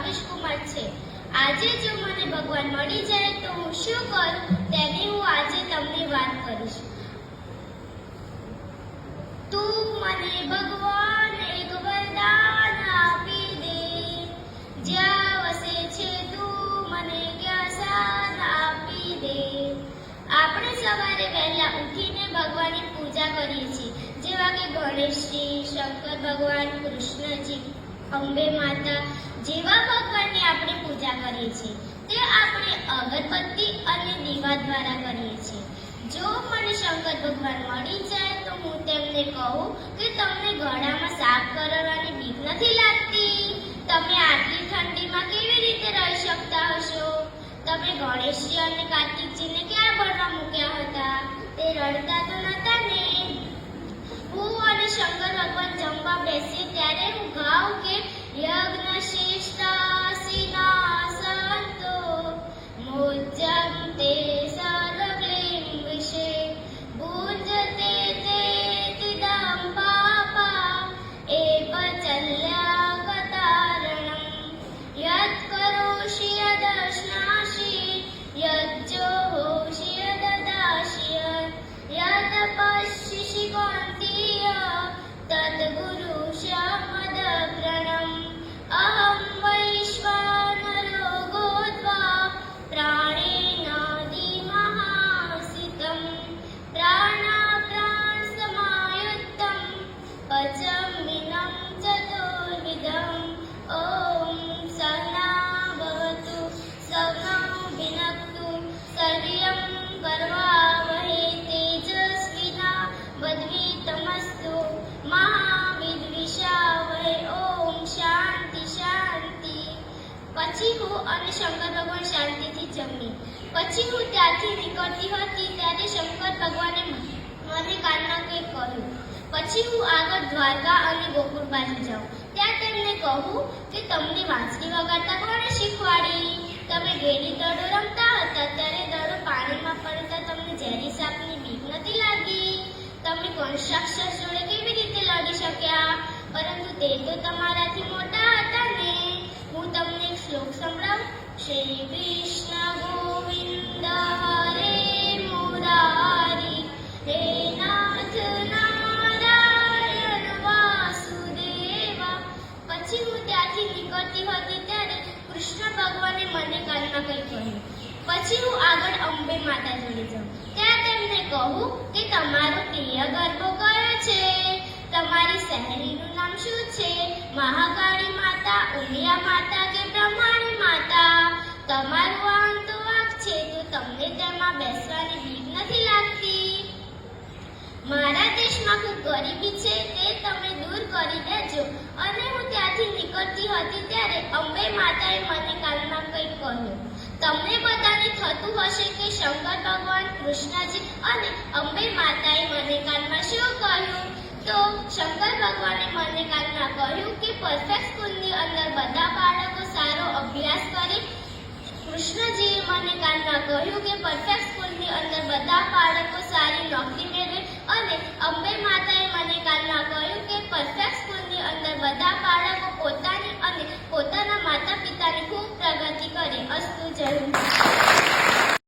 ભાવેશ કુમાર છે. આજે જો મને ભગવાન મળી જાય તો હું શું કરું તેની હું આજે તમને વાત કરીશ. તું મને ભગવાન એક વરદાન આપી દે. જ્યાં વસે છે તું મને ક્યાં શાન આપી દે. આપણે સવારે વહેલા ઉઠીને ભગવાનની પૂજા કરીએ છીએ. જેવા કે ગણેશજી, શંકર ભગવાન, કૃષ્ણજી. અંબે માતા, જેવા ભગવાનની આપણે પૂજા કરીએ છીએ, તે આપણે અગરબત્તી અને દીવા દ્વારા કરીએ છીએ. જો મને શંકર ભગવાન મળી જાય, તો હું તેમને કહું કે તમને ગળામાં સાપ કરવાની બીક નથી લાગતી? તમે આટલી ઠંડીમાં કેવી રીતે રહી શકતા હશો? તમે ગણેશજી અને કાર્તિકજીને ક્યાં ભરવા મૂક્યા હતા? તે રડતા તો નતા પછી હું અને શંકર ભગવાન શાંતિથી જમી. પછી હું ત્યાંથી નીકળતી હતી ત્યારે શંકર ભગવાને મને કાનમાં કંઈક કહ્યું. પછી હું આગળ દ્વારકા અને ગોકુળ બાજુ જાઉં. ત્યાં તેમને કહું કે તમને વાંસળી વગાડતા કોણે શીખવાડી? તમે ગેડી દડો રમતા હતા, ત્યારે દડો પાણીમાં પડતા તમને ઝેરી સાપની બીક નથી લાગી? તમે કન્સ્ટ્રક્શન જોડે કેવી રીતે લડી શક્યા? પરંતુ તે તો તમારાથી મોટા હતા ને? ત્યાંથી નીકળતી હતી ત્યારે કૃષ્ણ ભગવાને મને કાનમાં કંઈ કહ્યું, પછી હું આગળ અંબે માતા જોડે જાઉં. ત્યાં તેમને કહું કે તમારો પ્રિય ગરબો કયો છે? તમારી શહેરીનું નામ શું છે? મહાકાળી માતા, ઉમિયા માતા કે બ્રહ્માણી માતા? તમારું વાહન તો વાઘ છે, તો તમને તેમાં બેસવાની બીક નથી લાગતી? મારા દેશમાં ખૂબ ગરીબી છે, તે તમે દૂર કરી દેજો અને હું નીકળતી હતી ત્યારે અંબે માતાએ મને કાનમાં કંઈક કહ્યું. તમને બધાને થતું હશે કે શંકર ભગવાન કૃષ્ણજી અને અંબે માતાએ મને કાનમાં શું કહ્યું? તો શંકર ભગવાને મને કાનમાં કહ્યું કે પરફેક્ટ સ્કૂલની અંદર બધા બાળકો સારો અભ્યાસ કરે. કૃષ્ણજીએ મને કાનમાં કહ્યું કે પરફેક્ટ સ્કૂલની અંદર બધા બાળકો સારી નોકરી મેળવે અને અંબે માતાએ મને કાનમાં કહ્યું કે પરફેક્ટ સ્કૂલની અંદર બધા